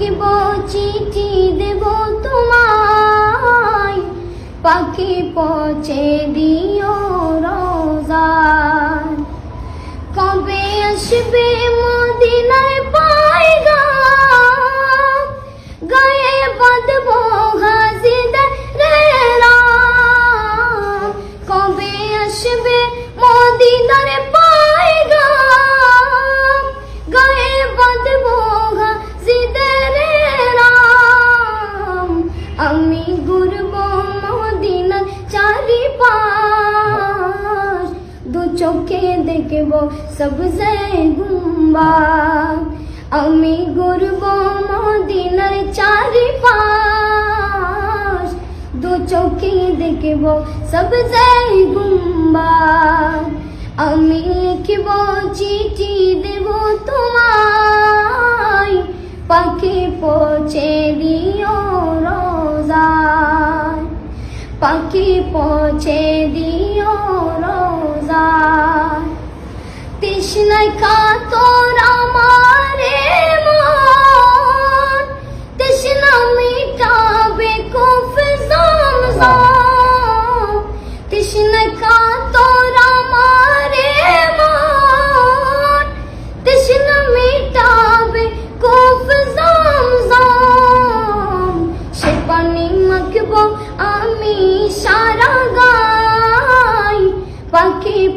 লিখব চিঠি দেব তোমায়। পাখি পৌঁছে দিও রোজা কবে আসবে চোখে দেখব সবজে গুম্বা। আমি ঘুরব মদিনার চারিপাশ। দু চোখে দেখব সবজে গুম্বা। আমি লিখব চিঠি দেব তোমায়। পাখি পৌঁছে দিও রোজায়। পাখি পৌঁছে দিও like,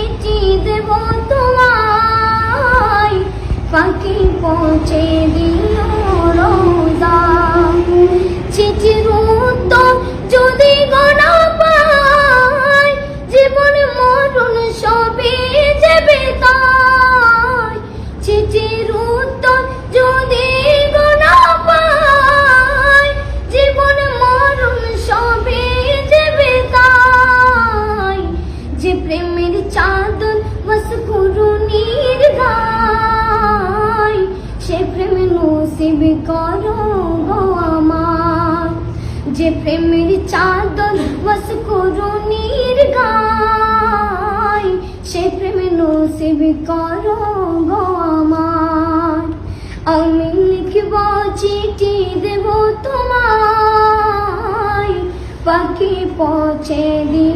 চিঠি দেব তোমায়। পাখি পৌঁছে দিও যে প্রেমের চাদর বস করুণীর গাই সে প্রেম নসিব করো গো আমার। আমি লিখব চিঠি দেব তোমায় পাখি পৌঁছে রোজ